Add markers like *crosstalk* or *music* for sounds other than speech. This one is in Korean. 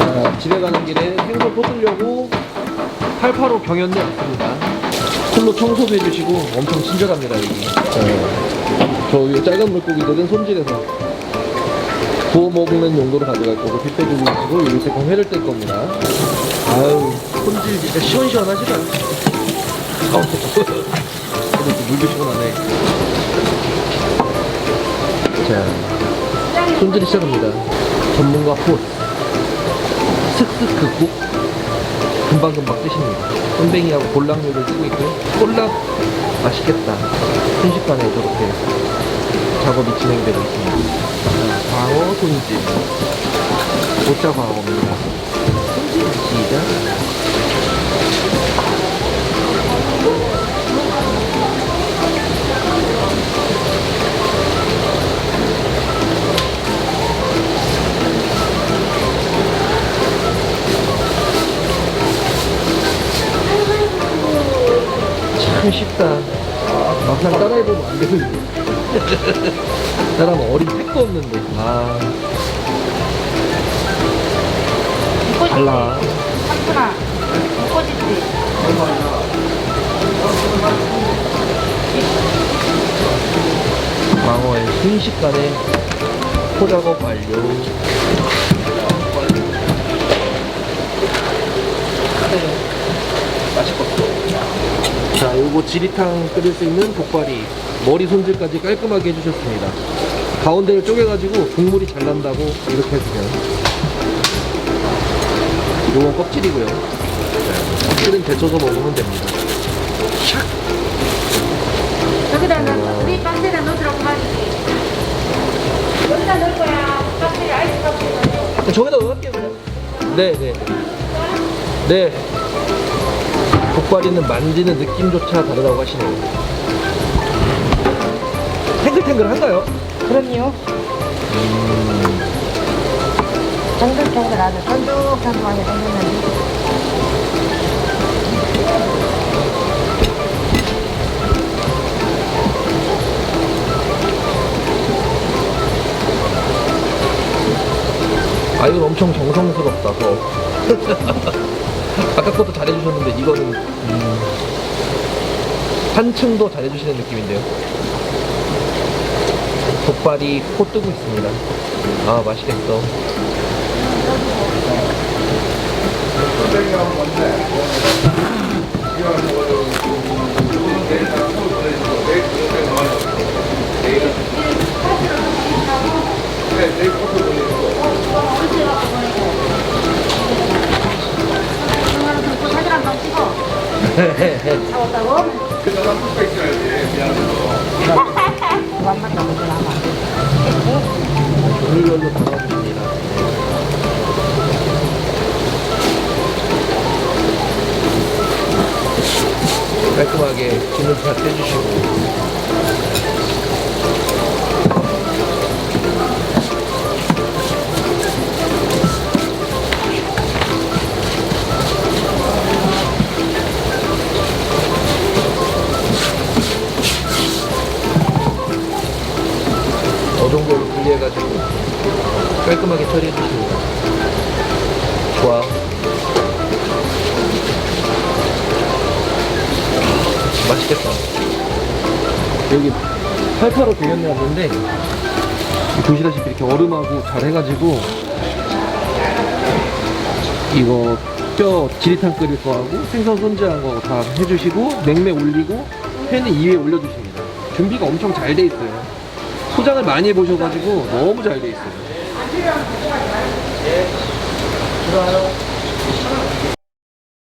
자, 집에 가는 길에 생선 쏟으려고 885 경연대 왔습니다. 풀로 청소도 해주시고 엄청 친절합니다, 여기. 자, 저이 작은 물고기들은 손질해서 구워 먹는 용도로 가져갈 거고 빗대 계시고 여기서 그럼 회를 뗄 겁니다. 아유, 손질 진짜 시원시원하시다. 아우, 물도 시원하네. 자, 손질이 시작합니다. 전문가 포 슥슥 긋고 금방금방 뜨십니다. 쏨뱅이하고 볼락류를 쓰고 있고요. 볼락 맛있겠다. 순식간에 저렇게 작업이 진행되고 있습니다. 자, 광어 손질. 오자 광어입니다. 손질 시작. 참 쉽다. 막상 따라해보면 안 되는데. 따라하면 어린 택도 없는데. 아, 달라. 삼촌아, 꼬집지. 광어의 순식간에 포작업 완료. 요거 지리탕 끓일 수 있는 족발이 머리 손질까지 깔끔하게 해주셨습니다. 가운데를 쪼개가지고 국물이 잘 난다고 이렇게 해주세요. 요건 껍질이고요. 자, 껍질은 데쳐서 먹으면 됩니다. 여기다 넣어. 우리 깜짝이야 넣으라고 말이지. 여기다 넣을 거야. 깜짝이 아이스 넣어. 저기다 넣을게요 그냥 네, 네, 네. 네. 족발이는 만지는 느낌조차 다르다고 하시네요. 탱글탱글한가요? 그럼요. 쫀득쫀득하죠. 쫀득쫀득하게 생겼는데. 아 이건 엄청 정성스럽다 더. *laughs* 아까 것도 잘해주셨는데 이거는 음, 한층 더 잘해주시는 느낌인데요. 족발이 코 뜨고 있습니다. 아 맛있겠어. 그러면 완만. 종류별로 담아주십니다. 깔끔하게 김을 다 떼주시고 분리해가지고 깔끔하게 처리해 주십니다. 좋아. 맛있겠다. 여기 885 대연내 왔는데 보시다시피 이렇게 얼음하고 잘 해가지고 이거 뼈 지리탕 끓일 거하고 생선 손질한 거 다 해주시고 냉매 올리고 회는 2회 올려주십니다. 준비가 엄청 잘 돼 있어요. 소장을 많이 해보셔가지고 너무 잘 돼 있어요.